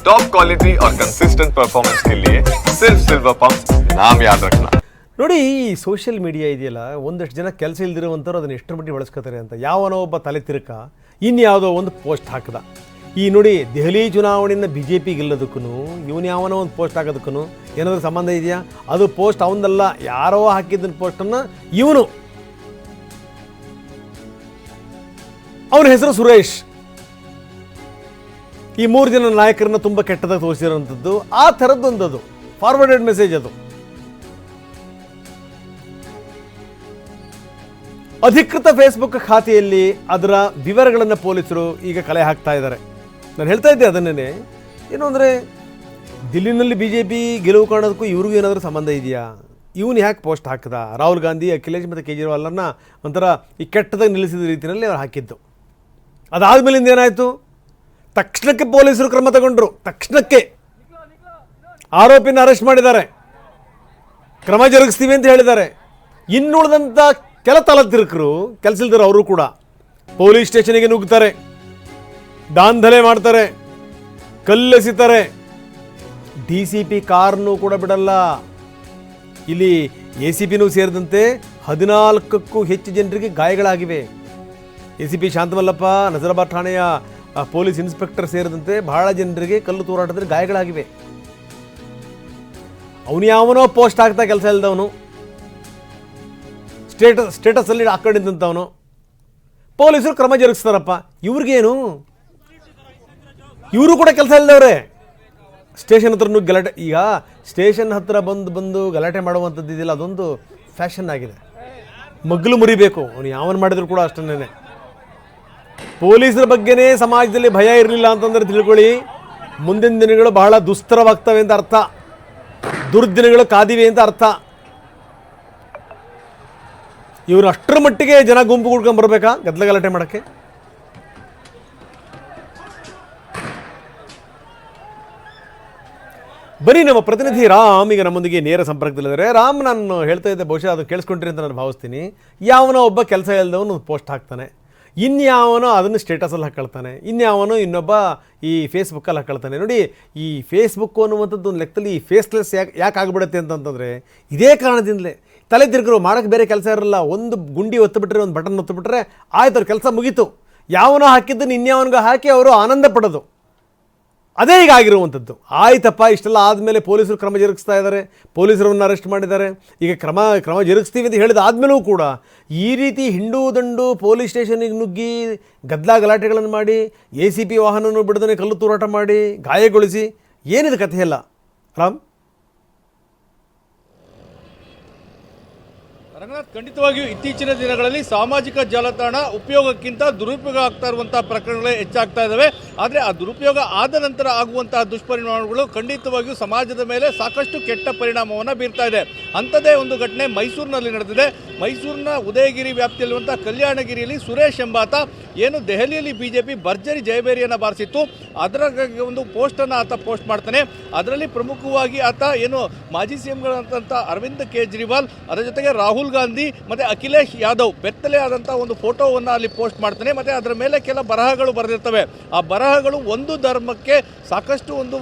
Top quality और consistent performance के लिए सिर्फ सिल्वर पंप नाम याद रखना ನೋಡಿ ಈ ಸೋಷಿಯಲ್ ಮೀಡಿಯಾ ಇದೆಯಲ್ಲ ಒಂದಷ್ಟು ಜನ ಕೆಲಸ ಇಲ್ದಿರುವಂಥವ್ರು ಅದನ್ನ ಎಷ್ಟರ ಮಟ್ಟಿಗೆ ಬಳಸ್ಕೋತಾರೆ ಅಂತ ಯಾವನೋ ಒಬ್ಬ ತಲೆ ತಿರುಕ ಇನ್ಯಾವುದೋ ಒಂದು ಪೋಸ್ಟ್ ಹಾಕದ ಈ ನೋಡಿ ದೆಹಲಿ ಚುನಾವಣೆಯಿಂದ ಬಿ ಜೆ ಪಿ ಗೆಲ್ಲೋದಕ್ಕೂ ಇವನು ಯಾವನೋ ಒಂದು ಪೋಸ್ಟ್ ಹಾಕೋದಕ್ಕೂ ಏನಾದರೂ ಸಂಬಂಧ ಇದೆಯಾ ಅದು ಪೋಸ್ಟ್ ಅವನದಲ್ಲ ಯಾರೋ ಹಾಕಿದ್ದ ಪೋಸ್ಟನ್ನು ಇವನು ಅವನ ಹೆಸರು ಸುರೇಶ್ ಈ ಮೂರು ಜನ ನಾಯಕರನ್ನ ತುಂಬ ಕೆಟ್ಟದಾಗಿ ತೋರಿಸಿರೋಂಥದ್ದು, ಆ ಥರದ್ದೊಂದು ಅದು ಫಾರ್ವರ್ಡೆಡ್ ಮೆಸೇಜ್ ಅದು. ಅಧಿಕೃತ ಫೇಸ್ಬುಕ್ ಖಾತೆಯಲ್ಲಿ ಅದರ ವಿವರಗಳನ್ನು ಪೊಲೀಸರು ಈಗ ಕಲೆ ಹಾಕ್ತಾ ಇದ್ದಾರೆ. ನಾನು ಹೇಳ್ತಾ ಇದ್ದೆ ಅದನ್ನೇ ಏನು ಅಂದರೆ, ದಿಲ್ಲಿನಲ್ಲಿ ಬಿ ಜೆ ಪಿ ಗೆಲುವು ಕಾಣೋದಕ್ಕೂ ಇವ್ರಿಗೂ ಏನಾದರೂ ಸಂಬಂಧ ಇದೆಯಾ? ಇವನು ಯಾಕೆ ಪೋಸ್ಟ್ ಹಾಕಿದ? ರಾಹುಲ್ ಗಾಂಧಿ, ಅಖಿಲೇಶ್ ಮತ್ತು ಕೇಜ್ರಿವಾಲನ್ನ ಒಂಥರ ಈ ಕೆಟ್ಟದಾಗಿ ನಿಲ್ಲಿಸಿದ ರೀತಿಯಲ್ಲಿ ಅವ್ರು ಹಾಕಿದ್ದು. ಅದಾದ್ಮೇಲಿಂದ ಏನಾಯಿತು? ತಕ್ಷಣಕ್ಕೆ ಪೊಲೀಸರು ಕ್ರಮ ತಗೊಂಡ್ರು. ತಕ್ಷಣಕ್ಕೆ ಆರೋಪಿನ ಅರೆಸ್ಟ್ ಮಾಡಿದ್ದಾರೆ. ಕ್ರಮ ಜರುಗಿಸ್ತೀವಿ ಅಂತ ಹೇಳಿದ್ದಾರೆ. ಇನ್ನುಳಿದಂಥ ಕೆಲ ತಲತಿರುಕರು ಕೆಲಸ ಅವರು ಕೂಡ ಪೊಲೀಸ್ ಸ್ಟೇಷನಿಗೆ ನುಗ್ತಾರೆ. ದಾಂಧಲೆ ಮಾಡ್ತಾರೆ. ಕಲ್ಲೆಸಿತಾರೆ. ಡಿ ಸಿ ಪಿ ಕಾರ್ನು ಕೂಡ ಬಿಡಲ್ಲ. ಇಲ್ಲಿ ಎ ಸಿ ಪಿನೂ ಸೇರಿದಂತೆ ಹದಿನಾಲ್ಕಕ್ಕೂ ಹೆಚ್ಚು ಜನರಿಗೆ ಗಾಯಗಳಾಗಿವೆ. A C P Shantamallappa, Nazarabad ಠಾಣೆಯ ಆ, ಪೊಲೀಸ್ ಇನ್ಸ್ಪೆಕ್ಟರ್ ಸೇರಿದಂತೆ ಬಹಳ ಜನರಿಗೆ ಕಲ್ಲು ತೂರಾಟದಲ್ಲಿ ಗಾಯಗಳಾಗಿವೆ. ಅವನು ಯಾವನೋ ಪೋಸ್ಟ್ ಆಗ್ತಾ ಕೆಲಸ ಇಲ್ದವನು. ಸ್ಟೇಟಸ್ ಸ್ಟೇಟಸಲ್ಲಿ ಹಾಕೊಂಡಿದ್ದಂಥವನು. ಪೊಲೀಸರು ಕ್ರಮ ಜರುಗಿಸ್ತಾರಪ್ಪ. ಇವ್ರಿಗೇನು? ಇವರು ಕೂಡ ಕೆಲಸ ಇಲ್ಲದವ್ರೆ ಸ್ಟೇಷನ್ ಹತ್ರ ಗಲಾಟೆ ಈಗ ಸ್ಟೇಷನ್ ಹತ್ರ ಬಂದು ಬಂದು ಗಲಾಟೆ ಮಾಡುವಂಥದ್ದು ಇದೆಯಲ್ಲ ಅದೊಂದು ಫ್ಯಾಷನ್ ಆಗಿದೆ. ಮಗ್ಲು ಮುರಿಬೇಕು. ಅವನು ಯಾವನು ಮಾಡಿದ್ರು ಕೂಡ ಅಷ್ಟನ್ನೇ ಪೊಲೀಸರ ಬಗ್ಗೆನೇ ಸಮಾಜದಲ್ಲಿ ಭಯ ಇರಲಿಲ್ಲ ಅಂತಂದ್ರೆ ತಿಳ್ಕೊಳ್ಳಿ. ಮುಂದಿನ ದಿನಗಳು ಬಹಳ ದುಸ್ತರವಾಗ್ತವೆ ಅಂತ ಅರ್ಥ. ದುರ್ದಿನಗಳು ಕಾದಿವೆ ಅಂತ ಅರ್ಥ. ಇವರು ಅಷ್ಟರ ಮಟ್ಟಿಗೆ ಜನ ಗುಂಪು ಕೂಡ್ಕೊಂಡು ಬರಬೇಕಾ? ಗದ್ದಲ ಗಲಾಟೆ ಮಾಡೋಕ್ಕೆ? ಬನ್ನಿ ನಮ್ಮ ಪ್ರತಿನಿಧಿ ರಾಮ್, ಈಗ ನಮ್ಮೊಂದಿಗೆ ನೇರ ಸಂಪರ್ಕದಲ್ಲಿದ್ದಾರೆ. ರಾಮ್, ನಾನು ಹೇಳ್ತಾ ಇದ್ದೆ, ಬಹುಶಃ ಅದು ಕೇಳಿಸ್ಕೊಂಡ್ರಿ ಅಂತ ನಾನು ಭಾವಿಸ್ತೀನಿ. ಯಾವನೋ ಒಬ್ಬ ಕೆಲಸ ಇಲ್ಲದವನು ಪೋಸ್ಟ್ ಹಾಕ್ತಾನೆ. ಇನ್ಯಾವನೋ ಅದನ್ನು ಸ್ಟೇಟಸಲ್ಲಿ ಹಾಕೊಳ್ತಾನೆ, ಇನ್ಯಾವನೋ ಇನ್ನೊಬ್ಬ ಈ ಫೇಸ್ಬುಕ್ಕಲ್ಲಿ ಹಾಕೊಳ್ತಾನೆ. ನೋಡಿ, ಈ ಫೇಸ್ಬುಕ್ ಅನ್ನುವಂಥದ್ದು ಒಂದು ಲೆಕ್ಕದಲ್ಲಿ ಈ ಫೇಸ್ಲೆಸ್ ಯಾಕೆ ಯಾಕೆ ಆಗ್ಬಿಡುತ್ತೆ ಅಂತಂತಂದರೆ, ಇದೇ ಕಾರಣದಿಂದಲೇ ತಲೆ ತಿರುಗರು ಮಾಡೋಕ್ಕೆ ಬೇರೆ ಕೆಲಸ ಇರಲ್ಲ, ಒಂದು ಗುಂಡಿ ಒತ್ತುಬಿಟ್ರೆ, ಒಂದು ಬಟನ್ ಒತ್ತುಬಿಟ್ರೆ ಆಯ್ತು, ಅವ್ರ ಕೆಲಸ ಮುಗೀತು. ಯಾವನೋ ಹಾಕಿದ್ದನ್ನು ಇನ್ಯಾವನಿಗೂ ಹಾಕಿ ಅವರು ಆನಂದ ಪಡೋದು. ಅದೇ ಈಗ ಆಗಿರುವಂಥದ್ದು. ಆಯ್ತಪ್ಪ, ಇಷ್ಟೆಲ್ಲ ಆದಮೇಲೆ ಪೊಲೀಸರು ಕ್ರಮ ಜರುಗಿಸ್ತಾ ಇದ್ದಾರೆ. ಪೊಲೀಸರನ್ನು ಅರೆಸ್ಟ್ ಮಾಡಿದ್ದಾರೆ. ಈಗ ಕ್ರಮ ಕ್ರಮ ಜರುಗಿಸ್ತೀವಿ ಅಂತ ಹೇಳಿದ ಆದಮೇಲೂ ಕೂಡ ಈ ರೀತಿ ಹಿಂಡು ದಂಡು ಪೊಲೀಸ್ ಸ್ಟೇಷನಿಗೆ ನುಗ್ಗಿ ಗದ್ದಲ ಗಲಾಟೆಗಳನ್ನು ಮಾಡಿ, ಎ ಸಿ ಪಿ ವಾಹನವನ್ನು ಬಿಡದನೆ ಕಲ್ಲು ತೂರಾಟ ಮಾಡಿ, ಗಾಯಗೊಳಿಸಿ, ಏನಿದು ಕಥೆ ಎಲ್ಲ ರಾಮ್? ರಂಗನಾಥ್ ಖಂಡಿತವಾಗಿಯೂ ಇತ್ತೀಚಿನ ದಿನಗಳಲ್ಲಿ ಸಾಮಾಜಿಕ ಜಾಲತಾಣ ಉಪಯೋಗಕ್ಕಿಂತ ದುರುಪಯೋಗ ಆಗ್ತಾ ಇರುವಂತಹ ಪ್ರಕರಣಗಳೇ ಹೆಚ್ಚಾಗ್ತಾ ಇದ್ದಾವೆ ಆದರೆ ಆ ದುರುಪಯೋಗ ಆದ ನಂತರ ಆಗುವಂತಹ ದುಷ್ಪರಿಣಾಮಗಳು ಖಂಡಿತವಾಗಿಯೂ ಸಮಾಜದ ಮೇಲೆ ಸಾಕಷ್ಟು ಕೆಟ್ಟ ಪರಿಣಾಮವನ್ನು ಬೀರ್ತಾ ಇದೆ. ಅಂಥದ್ದೇ ಒಂದು ಘಟನೆ ಮೈಸೂರಿನಲ್ಲಿ ನಡೆದಿದೆ. ಮೈಸೂರಿನ ಉದಯಗಿರಿ ವ್ಯಾಪ್ತಿಯಲ್ಲಿರುವಂಥ ಕಲ್ಯಾಣಗಿರಿಯಲ್ಲಿ ಸುರೇಶ್ ಎಂಬಾತ ಏನು ದೆಹಲಿಯಲ್ಲಿ ಬಿ ಜೆ ಪಿ ಭರ್ಜರಿ ಜಯಭೇರಿಯನ್ನು ಬಾರಿಸಿತ್ತು. ಅದರ ಒಂದು ಪೋಸ್ಟನ್ನು ಆತ ಪೋಸ್ಟ್ ಮಾಡ್ತಾನೆ. ಅದರಲ್ಲಿ ಪ್ರಮುಖವಾಗಿ ಆತ ಏನು ಮಾಜಿ ಸಿಎಂಗಳಂತ ಅರವಿಂದ್ ಕೇಜ್ರಿವಾಲ್, ಅದರ ಜೊತೆಗೆ ರಾಹುಲ್ ಗಾಂಧಿ ಮತ್ತು ಅಖಿಲೇಶ್ ಯಾದವ್ ಬೆತ್ತಲೆ ಆದಂಥ ಒಂದು ಫೋಟೋವನ್ನು ಅಲ್ಲಿ ಪೋಸ್ಟ್ ಮಾಡ್ತಾನೆ. ಮತ್ತು ಅದರ ಮೇಲೆ ಕೆಲ ಬರಹಗಳು ಬರೆದಿರ್ತವೆ. ಆ ಬರಹಗಳು ಒಂದು ಧರ್ಮಕ್ಕೆ ಸಾಕಷ್ಟು ಒಂದು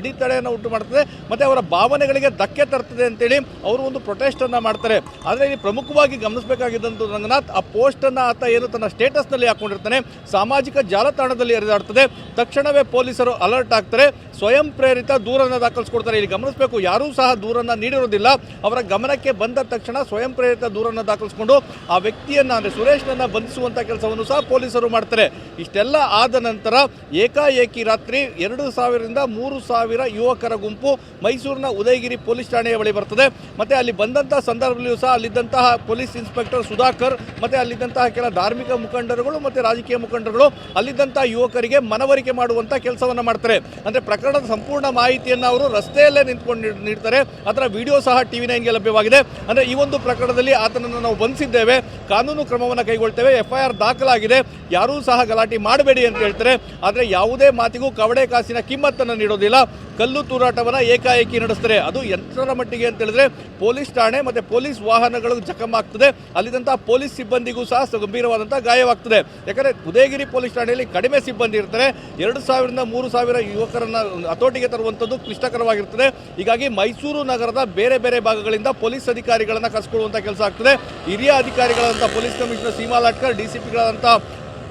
ಅಡೆತಡೆಯನ್ನು ಉಂಟು ಮಾಡ್ತದೆ ಮತ್ತು ಅವರ ಭಾವನೆಗಳಿಗೆ ಧಕ್ಕೆ ತರ್ತದೆ ಅಂತೇಳಿ ಅವರು ಒಂದು ಪ್ರೊಟೆಸ್ಟ್ ಅನ್ನ ಮಾಡ್ತಾರೆ. ಆದರೆ ಇಲ್ಲಿ ಪ್ರಮುಖವಾಗಿ ಗಮನಿಸಬೇಕಾಗಿದ್ದಂಥ ರಂಗನಾಥ್, ಆ ಪೋಸ್ಟ್ ಅನ್ನ ಆತ ಏನು ತನ್ನ ಸ್ಟೇಟಸ್ನಲ್ಲಿ ಹಾಕೊಂಡಿರ್ತಾನೆ. ಸಾಮಾಜಿಕ ಜಾಲತಾಣದಲ್ಲಿ ಹರಿದಾಡ್ತದೆ ತಕ್ಷಣವೇ ಪೊಲೀಸರು ಅಲರ್ಟ್ ಆಗ್ತಾರೆ. ಸ್ವಯಂ ಪ್ರೇರಿತ ದೂರನ್ನ ದಾಖಲಿಸ್ಕೊಡ್ತಾರೆ. ಇಲ್ಲಿ ಗಮನಿಸಬೇಕು, ಯಾರೂ ಸಹ ದೂರನ್ನ ನೀಡಿರೋದಿಲ್ಲ. ಅವರ ಗಮನಕ್ಕೆ ಬಂದ ತಕ್ಷಣ ಸ್ವಯಂ ಪ್ರೇರಿತ ದೂರನ್ನ ದಾಖಲಿಸಿಕೊಂಡು ಆ ವ್ಯಕ್ತಿಯನ್ನ, ಅಂದ್ರೆ ಸುರೇಶ್ನನ್ನ ಬಂಧಿಸುವಂತ ಕೆಲಸವನ್ನು ಸಹ ಪೊಲೀಸರು ಮಾಡ್ತಾರೆ. ಇಷ್ಟೆಲ್ಲ ಆದ ನಂತರ ಏಕಾಏಕಿ ರಾತ್ರಿ ಎರಡು ಸಾವಿರದಿಂದ ಮೂರು ಸಾವಿರ ಯುವಕರ ಗುಂಪು ಮೈಸೂರಿನ ಉದಯಗಿರಿ ಪೊಲೀಸ್ ಠಾಣೆಯ ಬಳಿ ಬರ್ತದೆ. ಮತ್ತೆ ಅಲ್ಲಿ ಬಂದಂತಹ ಸಂದರ್ಭದಲ್ಲಿಯೂ ಸಹ ಅಲ್ಲಿದ್ದಂತಹ ಪೊಲೀಸ್ ಇನ್ಸ್ಪೆಕ್ಟರ್ ಸುಧಾಕರ್, ಮತ್ತೆ ಅಲ್ಲಿದ್ದಂತಹ ಕೆಲ ಧಾರ್ಮಿಕ ಮುಖಂಡರುಗಳು, ಮತ್ತೆ ರಾಜಕೀಯ ಮುಖಂಡರುಗಳು ಅಲ್ಲಿದ್ದಂಥ ಯುವಕರಿಗೆ ಮನವರಿಕೆ ಮಾಡುವಂಥ ಕೆಲಸವನ್ನು ಮಾಡ್ತಾರೆ. ಅಂದ್ರೆ ಪ್ರಕರಣದ ಸಂಪೂರ್ಣ ಮಾಹಿತಿಯನ್ನು ಅವರು ರಸ್ತೆಯಲ್ಲೇ ನಿಂತ್ಕೊಂಡು ನೀಡ್ತಾರೆ. ಅದರ ವಿಡಿಯೋ ಸಹ ಟಿವಿ ನೈನ್ಗೆ ಲಭ್ಯವಾಗಿದೆ. ಅಂದ್ರೆ ಈ ಒಂದು ಪ್ರಕರಣದಲ್ಲಿ ಆತನನ್ನು ನಾವು ಬಂಧಿಸಿದ್ದೇವೆ. ಕಾನೂನು ಕ್ರಮವನ್ನು ಕೈಗೊಳ್ತೇವೆ. ಎಫ್ಐಆರ್ ದಾಖಲಾಗಿದೆ. ಯಾರೂ ಸಹ ಗಲಾಟೆ ಮಾಡಬೇಡಿ ಅಂತ ಹೇಳ್ತಾರೆ. ಆದರೆ ಯಾವುದೇ ಮಾತಿಗೂ ಕವಡೆ ಕಾಸಿನ ಕಿಮ್ಮತ್ತನ್ನು ನೀಡೋದಿಲ್ಲ. ಕಲ್ಲು ತೂರಾಟವನ್ನು ಏಕಾಏಕಿ ನಡೆಸ್ತಾರೆ. ಅದು ಎಂಟರ ಮಟ್ಟಿಗೆ ಅಂತ ಹೇಳಿದ್ರೆ ಪೊಲೀಸ್ ಠಾಣೆ ಮತ್ತು ಪೊಲೀಸ್ ವಾಹನಗಳು ಜಖಮ್ ಆಗ್ತದೆ. ಅಲ್ಲಿದ್ದಂಥ ಪೊಲೀಸ್ ಸಿಬ್ಬಂದಿಗೂ ಸಹ ಗಂಭೀರವಾದಂಥ ಗಾಯವಾಗ್ತದೆ. ಯಾಕಂದರೆ ಉದಯಗಿರಿ ಪೊಲೀಸ್ ಠಾಣೆಯಲ್ಲಿ ಕಡಿಮೆ ಸಿಬ್ಬಂದಿ ಇರ್ತಾರೆ. ಎರಡು ಸಾವಿರದಿಂದ ಮೂರು ಸಾವಿರ ಯುವಕರನ್ನು ಹತೋಟಿಗೆ ತರುವಂಥದ್ದು ಕ್ಲಿಷ್ಟಕರವಾಗಿರ್ತದೆ. ಹೀಗಾಗಿ ಮೈಸೂರು ನಗರದ ಬೇರೆ ಬೇರೆ ಭಾಗಗಳಿಂದ ಪೊಲೀಸ್ ಅಧಿಕಾರಿಗಳನ್ನು ಕಸ್ಕೊಳ್ಳುವಂಥ ಕೆಲಸ ಆಗ್ತದೆ. ಹಿರಿಯ ಅಧಿಕಾರಿಗಳಾದಂಥ police commissioner Seema Latkar D C ಪಿಗಳಾದಂಥ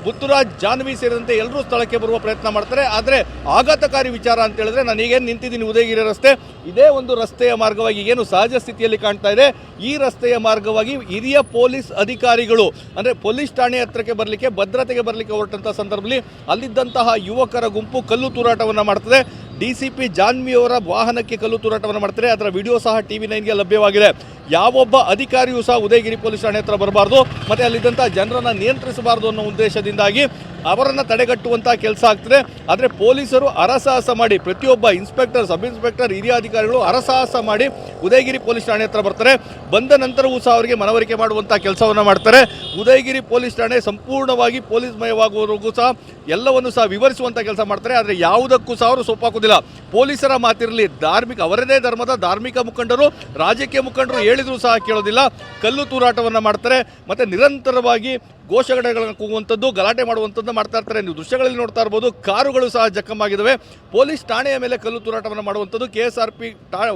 Putturaj Janvi ಸೇರಿದಂತೆ ಎಲ್ಲರೂ ಸ್ಥಳಕ್ಕೆ ಬರುವ ಪ್ರಯತ್ನ ಮಾಡ್ತಾರೆ. ಆದರೆ ಆಘಾತಕಾರಿ ವಿಚಾರ ಅಂತ ಹೇಳಿದ್ರೆ ನಾನು ಈಗೇನು ನಿಂತಿದ್ದೀನಿ ಉದಯಗಿರಿ ರಸ್ತೆ. ಇದೇ ಒಂದು ರಸ್ತೆಯ ಮಾರ್ಗವಾಗಿ ಏನು ಸಹಜ ಸ್ಥಿತಿಯಲ್ಲಿ ಕಾಣ್ತಾ ಇದೆ. ಈ ರಸ್ತೆಯ ಮಾರ್ಗವಾಗಿ ಹಿರಿಯ ಪೊಲೀಸ್ ಅಧಿಕಾರಿಗಳು, ಅಂದರೆ ಪೊಲೀಸ್ ಠಾಣೆ ಹತ್ರಕ್ಕೆ ಬರಲಿಕ್ಕೆ, ಭದ್ರತೆಗೆ ಬರಲಿಕ್ಕೆ ಹೊರಟಂಥ ಸಂದರ್ಭದಲ್ಲಿ ಅಲ್ಲಿದ್ದಂತಹ ಯುವಕರ ಗುಂಪು ಕಲ್ಲು ತೂರಾಟವನ್ನು ಮಾಡ್ತದೆ. ಡಿ ಸಿ ಪಿ ಜಾನ್ವಿಯವರ ವಾಹನಕ್ಕೆ ಕಲ್ಲು ತೂರಾಟವನ್ನು ಮಾಡ್ತಾರೆ. ಅದರ ವಿಡಿಯೋ ಸಹ ಟಿ ವಿ ನೈನ್ಗೆ ಲಭ್ಯವಾಗಿದೆ. ಯಾವೊಬ್ಬ ಅಧಿಕಾರಿಯೂ ಸಹ ಉದಯಗಿರಿ ಪೊಲೀಸ್ ಠಾಣೆ ಹತ್ರ ಬರಬಾರ್ದು. ಮತ್ತು ಅಲ್ಲಿದ್ದಂಥ ಜನರನ್ನು ನಿಯಂತ್ರಿಸಬಾರ್ದು ಅನ್ನೋ ಉದ್ದೇಶದಿಂದಾಗಿ ಅವರನ್ನು ತಡೆಗಟ್ಟುವಂಥ ಕೆಲಸ ಆಗ್ತದೆ. ಆದರೆ ಪೊಲೀಸರು ಅರಸಾಹಸ ಮಾಡಿ, ಪ್ರತಿಯೊಬ್ಬ ಇನ್ಸ್ಪೆಕ್ಟರ್, ಸಬ್ ಇನ್ಸ್ಪೆಕ್ಟರ್, ಹಿರಿಯ ಅಧಿಕಾರಿಗಳು ಅರಸಾಹಸ ಮಾಡಿ ಉದಯಗಿರಿ ಪೊಲೀಸ್ ಠಾಣೆ ಹತ್ರ ಬರ್ತಾರೆ. ಬಂದ ನಂತರವೂ ಸಹ ಅವರಿಗೆ ಮನವರಿಕೆ ಮಾಡುವಂಥ ಕೆಲಸವನ್ನು ಮಾಡ್ತಾರೆ. ಉದಯಗಿರಿ ಪೊಲೀಸ್ ಠಾಣೆ ಸಂಪೂರ್ಣವಾಗಿ ಪೊಲೀಸ್ ಮಯವಾಗುವವರೆಗೂ ಸಹ ಎಲ್ಲವನ್ನು ಸಹ ವಿವರಿಸುವಂಥ ಕೆಲಸ ಮಾಡ್ತಾರೆ. ಆದರೆ ಯಾವುದಕ್ಕೂ ಸಹ ಅವರು ಸೊಪ್ಪಾಕೋದಿಲ್ಲ ಪೊಲೀಸರ ಮಾತಿರಲಿ, ಧಾರ್ಮಿಕ, ಅವರದೇ ಧರ್ಮದ ಧಾರ್ಮಿಕ ಮುಖಂಡರು, ರಾಜಕೀಯ ಮುಖಂಡರು ಹೇಳಿದರೂ ಸಹ ಕೇಳೋದಿಲ್ಲ. ಕಲ್ಲು ತೂರಾಟವನ್ನು ಮಾಡ್ತಾರೆ. ಮತ್ತು ನಿರಂತರವಾಗಿ ಘೋಷಣೆಗಳನ್ನು ಕೂಗುವಂಥದ್ದು, ಗಲಾಟೆ ಮಾಡುವಂಥದ್ದು ಮಾಡ್ತಾ ಇರ್ತಾರೆ. ನೀವು ದೃಶ್ಯಗಳಲ್ಲಿ ನೋಡ್ತಾ ಇರ್ಬೋದು, ಕಾರುಗಳು ಸಹ ಜಖಮಾಗಿದ್ದಾವೆ ಪೊಲೀಸ್ ಠಾಣೆಯ ಮೇಲೆ ಕಲ್ಲು ತೂರಾಟವನ್ನು ಮಾಡುವಂಥದ್ದು ಕೆ ಎಸ್ ಆರ್ ಪಿ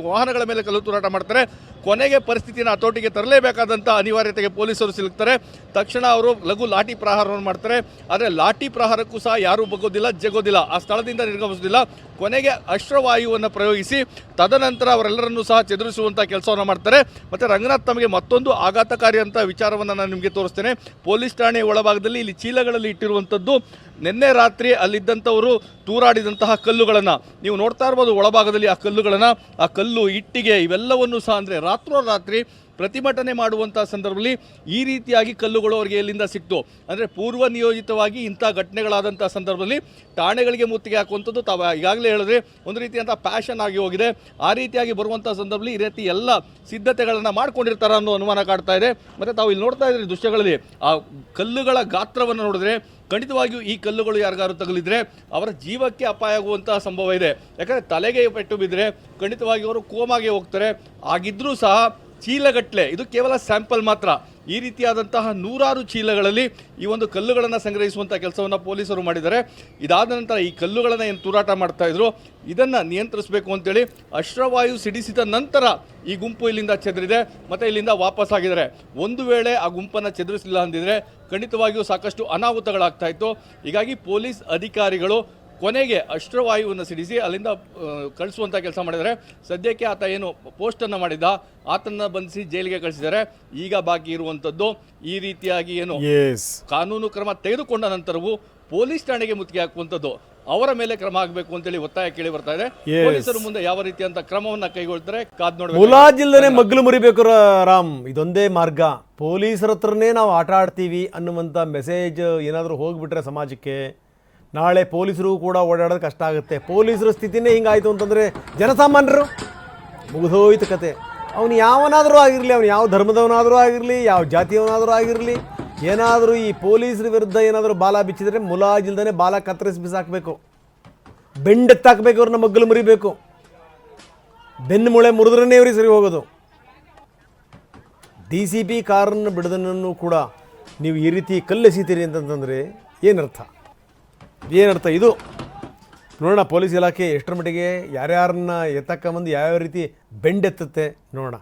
ವಾಹನಗಳ ಮೇಲೆ ಕಲ್ಲು ತೂರಾಟ ಮಾಡ್ತಾರೆ. ಕೊನೆಗೆ ಪರಿಸ್ಥಿತಿನ ಹತೋಟಿಗೆ ತರಲೇಬೇಕಾದಂಥ ಅನಿವಾರ್ಯತೆಗೆ ಪೊಲೀಸರು ಸಿಲುಕ್ತಾರೆ. ತಕ್ಷಣ ಅವರು ಲಘು ಲಾಠಿ ಪ್ರಹಾರವನ್ನು ಮಾಡ್ತಾರೆ. ಆದರೆ ಲಾಠಿ ಪ್ರಹಾರಕ್ಕೂ ಸಹ ಯಾರೂ ಬಗ್ಗೋದಿಲ್ಲ ಜಗೋದಿಲ್ಲ ಆ ಸ್ಥಳದಿಂದ ನಿರ್ಗಮಿಸೋದಿಲ್ಲ ಕೊನೆಗೆ ಅಶ್ರವಾಯುವನ್ನು ಪ್ರಯೋಗಿಸಿ, ತದನಂತರ ಅವರೆಲ್ಲರನ್ನೂ ಸಹ ಚದುರಿಸುವಂಥ ಕೆಲಸವನ್ನು ಮಾಡ್ತಾರೆ. ಮತ್ತು ರಂಗನಾಥ್ ತಮಗೆ ಮತ್ತೊಂದು ಆಘಾತಕಾರಿ ಅಂತ ವಿಚಾರವನ್ನು ನಾನು ನಿಮಗೆ ತೋರಿಸ್ತೇನೆ. ಪೊಲೀಸ್ ಠಾಣೆ ಒಳಭಾಗದಲ್ಲಿ ಇಲ್ಲಿ ಚೀಲಗಳಲ್ಲಿ ಇಟ್ಟಿರುವಂಥದ್ದು, ನಿನ್ನೆ ರಾತ್ರಿ ಅಲ್ಲಿದ್ದಂಥವರು ತೂರಾಡಿದಂತಹ ಕಲ್ಲುಗಳನ್ನು. ನೀವು ನೋಡ್ತಾ ಇರ್ಬೋದು ಒಳಭಾಗದಲ್ಲಿ ಆ ಕಲ್ಲುಗಳನ್ನು. ಆ ಕಲ್ಲು, ಇಟ್ಟಿಗೆ ಇವೆಲ್ಲವನ್ನು ಸಹ ಅಂದರೆ ರಾತ್ರೋರಾತ್ರಿ ಪ್ರತಿಭಟನೆ ಮಾಡುವಂಥ ಸಂದರ್ಭದಲ್ಲಿ ಈ ರೀತಿಯಾಗಿ ಕಲ್ಲುಗಳು ಅವರಿಗೆ ಎಲ್ಲಿಂದ ಸಿಕ್ತು? ಅಂದರೆ ಪೂರ್ವ ನಿಯೋಜಿತವಾಗಿ ಇಂಥ ಘಟನೆಗಳಾದಂಥ ಸಂದರ್ಭದಲ್ಲಿ ಠಾಣೆಗಳಿಗೆ ಮುತ್ತಿಗೆ ಹಾಕುವಂಥದ್ದು ತಾವು ಈಗಾಗಲೇ ಹೇಳಿದ್ರೆ ಒಂದು ರೀತಿಯಂಥ ಪ್ಯಾಷನ್ ಆಗಿ ಹೋಗಿದೆ. ಆ ರೀತಿಯಾಗಿ ಬರುವಂಥ ಸಂದರ್ಭದಲ್ಲಿ ಈ ರೀತಿ ಎಲ್ಲ ಸಿದ್ಧತೆಗಳನ್ನು ಮಾಡ್ಕೊಂಡಿರ್ತಾರೆ ಅನ್ನೋ ಅನುಮಾನ ಕಾಡ್ತಾ ಇದೆ. ಮತ್ತು ತಾವು ಇಲ್ಲಿ ನೋಡ್ತಾ ಇದ್ರೆ ದೃಶ್ಯಗಳಲ್ಲಿ, ಆ ಕಲ್ಲುಗಳ ಗಾತ್ರವನ್ನು ನೋಡಿದ್ರೆ ಖಂಡಿತವಾಗಿಯೂ ಈ ಕಲ್ಲುಗಳು ಯಾರಿಗಾರು ತಗಲಿದ್ರೆ ಅವರ ಜೀವಕ್ಕೆ ಅಪಾಯ ಆಗುವಂತಹ ಸಂಭವ ಇದೆ. ಯಾಕಂದರೆ ತಲೆಗೆ ಪೆಟ್ಟು ಬಿದ್ದರೆ ಖಂಡಿತವಾಗಿ ಅವರು ಕೋಮಾಗೆ ಹೋಗ್ತಾರೆ. ಆಗಿದ್ರೂ ಸಹ ಚೀಲಗಟ್ಟಲೆ, ಇದು ಕೇವಲ ಸ್ಯಾಂಪಲ್ ಮಾತ್ರ. ಈ ರೀತಿಯಾದಂತಹ ನೂರಾರು ಚೀಲಗಳಲ್ಲಿ ಈ ಒಂದು ಕಲ್ಲುಗಳನ್ನು ಸಂಗ್ರಹಿಸುವಂಥ ಕೆಲಸವನ್ನು ಪೊಲೀಸರು ಮಾಡಿದ್ದಾರೆ. ಇದಾದ ನಂತರ ಈ ಕಲ್ಲುಗಳನ್ನು ಏನು ತೂರಾಟ ಮಾಡ್ತಾ ಇದ್ರು? ಇದನ್ನು ನಿಯಂತ್ರಿಸಬೇಕು ಅಂತೇಳಿ ಅಶ್ರವಾಯು ಸಿಡಿಸಿದ ನಂತರ ಈ ಗುಂಪು ಇಲ್ಲಿಂದ ಚೆದರಿದೆ. ಮತ್ತು ಇಲ್ಲಿಂದ ವಾಪಸ್ ಆಗಿದ್ದಾರೆ. ಒಂದು ವೇಳೆ ಆ ಗುಂಪನ್ನು ಚೆದರಿಸಿಲ್ಲ ಅಂದಿದ್ರೆ ಖಂಡಿತವಾಗಿಯೂ ಸಾಕಷ್ಟು ಅನಾಹುತಗಳಾಗ್ತಾ ಇತ್ತು. ಹೀಗಾಗಿ ಪೊಲೀಸ್ ಅಧಿಕಾರಿಗಳು ಕೊನೆಗೆ ಅಶ್ರವಾಯುವನ್ನು ಸಿಡಿಸಿ ಅಲ್ಲಿಂದ ಕಳಿಸುವಂಥ ಕೆಲಸ ಮಾಡಿದರೆ ಸದ್ಯಕ್ಕೆ ಆತ ಏನು ಪೋಸ್ಟನ್ನು ಮಾಡಿದ್ದ ಆತನ ಬಂಧಿಸಿ ಜೈಲಿಗೆ ಕಳಿಸಿದರೆ ಈಗ ಬಾಕಿ ಇರುವಂಥದ್ದು ಈ ರೀತಿಯಾಗಿ ಏನು ಕಾನೂನು ಕ್ರಮ ತೆಗೆದುಕೊಂಡ ನಂತರವೂ ಪೊಲೀಸ್ ಠಾಣೆಗೆ ಮುತ್ತಿಗೆ ಹಾಕುವಂಥದ್ದು ಅವರ ಮೇಲೆ ಕ್ರಮ ಆಗಬೇಕು ಅಂತೇಳಿ ಒತ್ತಾಯ ಕೇಳಿ ಬರ್ತಾ ಇದೆ. ಪೊಲೀಸರು ಮುಂದೆ ಯಾವ ರೀತಿಯಂತ ಕ್ರಮವನ್ನ ಕೈಗೊಳ್ತಾರೆ ಕಾದ್ ನೋಡಬೇಕು. ಮುಲಾಜಿಲ್ದನೆ ಮಗ್ಲು ಮುರಿಬೇಕು ರಾಮ್. ಇದೊಂದೇ ಮಾರ್ಗ. ಪೊಲೀಸರ ಹತ್ರನೇ ನಾವು ಆಟ ಆಡ್ತೀವಿ ಅನ್ನುವಂಥ ಮೆಸೇಜ್ ಏನಾದರೂ ಹೋಗ್ಬಿಟ್ರೆ ಸಮಾಜಕ್ಕೆ? ನಾಳೆ ಪೊಲೀಸರು ಕೂಡ ಓಡಾಡೋದು ಕಷ್ಟ ಆಗುತ್ತೆ. ಪೊಲೀಸರ ಸ್ಥಿತಿನೇ ಹಿಂಗಾಯ್ತು ಅಂತಂದರೆ ಜನಸಾಮಾನ್ಯರು ಮುಗಿದೋಯ್ತು ಕತೆ. ಅವನು ಯಾವನಾದರೂ ಆಗಿರಲಿ, ಅವನು ಯಾವ ಧರ್ಮದವನಾದರೂ ಆಗಿರಲಿ, ಯಾವ ಜಾತಿಯವನಾದರೂ ಆಗಿರಲಿ, ಏನಾದರೂ ಈ ಪೊಲೀಸರ ವಿರುದ್ಧ ಏನಾದರೂ ಬಾಲ ಬಿಚ್ಚಿದರೆ ಮುಲಾಜಿಲ್ದೇ ಬಾಲ ಕತ್ತರಿಸಿ ಬಿಸಾಕಬೇಕು. ಬೆಂಡೆತ್ತಾಕಬೇಕು ಅವ್ರನ್ನ ಮಗ್ಗಲು ಮುರಿಬೇಕು. ಬೆನ್ನು ಮುಳೆ ಮುರಿದ್ರೇ ಇವ್ರಿಗೆ ಸರಿ ಹೋಗೋದು. ಡಿ ಸಿ ಪಿ ಕಾರನ್ನು ಬಿಡದನ್ನು ಕೂಡ ನೀವು ಈ ರೀತಿ ಕಲ್ಲೆಸಿತೀರಿ ಅಂತಂತಂದರೆ ಏನರ್ಥ? ಏನರ್ಥ ಇದು ನೋಡೋಣ ಪೊಲೀಸ್ ಇಲಾಖೆ ಎಷ್ಟರ ಮಟ್ಟಿಗೆ ಯಾರ್ಯಾರನ್ನ ಎತ್ತಕ್ಕ ಬಂದು ಯಾವ್ಯಾವ ರೀತಿ ಬೆಂಡೆತ್ತುತ್ತೆ ನೋಡೋಣ.